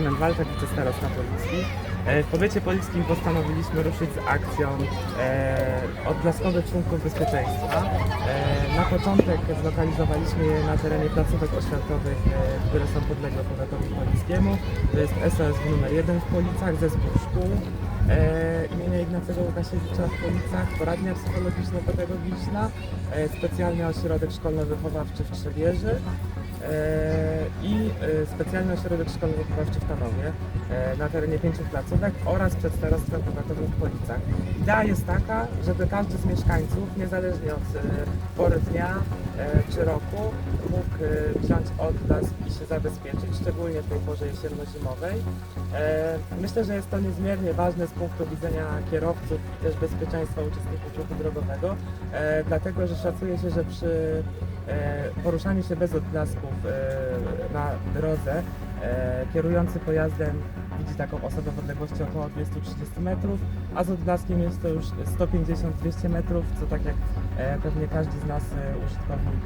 Walczak, wicestarosta Policki. E, W powiecie polickim postanowiliśmy ruszyć z akcją e, odblaskowych członków bezpieczeństwa. E, na początek zlokalizowaliśmy je na terenie placówek oświatowych, e, które są podległe powiatowi polickiemu. To jest SOS numer 1 w Policach, zespół szkół, e, imienia Ignacego Łukasiewicza w Policach, poradnia psychologiczno-pedagogiczna, e, specjalny ośrodek szkolno-wychowawczy w Trzebieży, i e, specjalny ośrodek szkolno-wychowawczy w Tanowie e, na terenie pięciu placówek oraz przed starostwem powiatowym w Policach. Idea jest taka, żeby każdy z mieszkańców, niezależnie od e, pory dnia czy roku, mógł wziąć odblask i się zabezpieczyć, szczególnie w tej porze jesienno-zimowej. Myślę, że jest to niezmiernie ważne z punktu widzenia kierowców i też bezpieczeństwa uczestników ruchu drogowego, dlatego że szacuje się, że przy poruszaniu się bez odblasków e, na drodze e, kierujący pojazdem widzi taką osobę w odległości około 230 metrów, a z odblaskiem jest to już 150-200 metrów, co tak jak e, pewnie każdy z nas e, użytkownik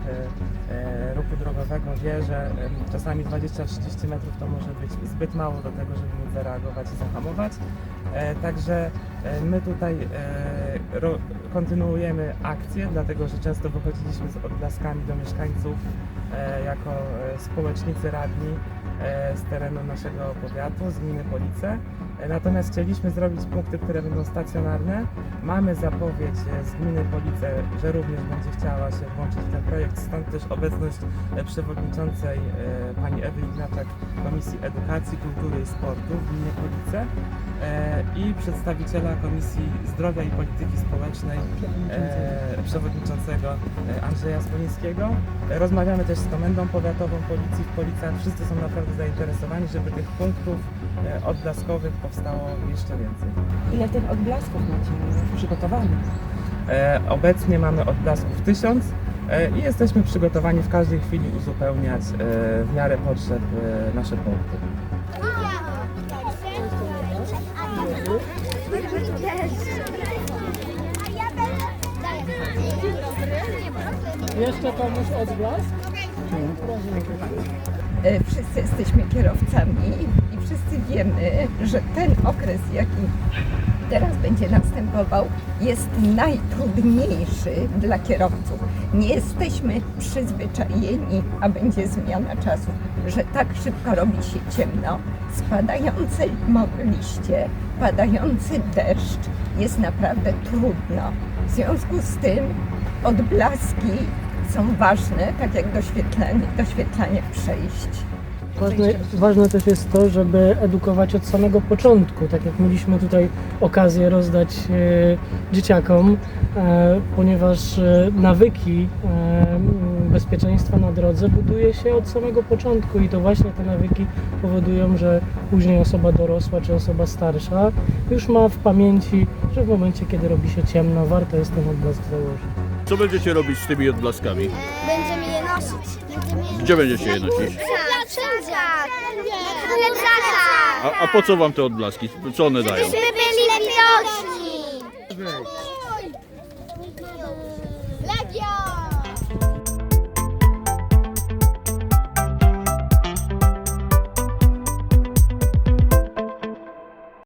e, e, ruchu drogowego wie, że czasami 20-30 metrów to może być zbyt mało do tego, żeby móc zareagować i zahamować. E, Także e, my tutaj e, kontynuujemy akcję, dlatego że często wychodziliśmy z odblaskami do mieszkańców e, jako e, społecznicy radni e, z terenu naszego powiatu, z gminy Police. Natomiast chcieliśmy zrobić punkty, które będą stacjonarne. Mamy zapowiedź e, z gminy Police, że również będzie chciała się włączyć w ten projekt, stąd też obecność e, przewodniczącej e, pani Ewy Ignaczak Komisji Edukacji, Kultury i Sportu w gminie Police i przedstawiciela Komisji Zdrowia i Polityki Społecznej, e, przewodniczącego e, Andrzeja Smolińskiego. E, Rozmawiamy też z Komendą Powiatową Policji w Policach. Wszyscy są naprawdę zainteresowani, żeby tych punktów e, odblaskowych powstało jeszcze więcej. Ile tych odblasków macie przygotowanych? E, Obecnie mamy odblasków 1000 e, i jesteśmy przygotowani w każdej chwili uzupełniać e, w miarę potrzeb e, nasze punkty. Jeszcze komuś odblask? E, Wszyscy jesteśmy kierowcami i wszyscy wiemy, że ten okres, jaki teraz będzie następował, jest najtrudniejszy dla kierowców. Nie jesteśmy przyzwyczajeni, a będzie zmiana czasu, że tak szybko robi się ciemno. Spadające liście, padający deszcz jest naprawdę trudno. W związku z tym odblaski są ważne, tak jak doświetlanie, doświetlanie przejść. Ważne, ważne też jest to, żeby edukować od samego początku, tak jak mieliśmy tutaj okazję rozdać e, dzieciakom, e, ponieważ e, nawyki e, bezpieczeństwa na drodze buduje się od samego początku i to właśnie te nawyki powodują, że później osoba dorosła czy osoba starsza już ma w pamięci, że w momencie kiedy robi się ciemno, warto jest ten odblask założyć. Co będziecie robić z tymi odblaskami? Będziemy je nosić. Będziemy Gdzie będziecie je nosić? Wszędzie. Na plecakach. A, a po co wam te odblaski? Co one dają? Żebyśmy byli widoczni.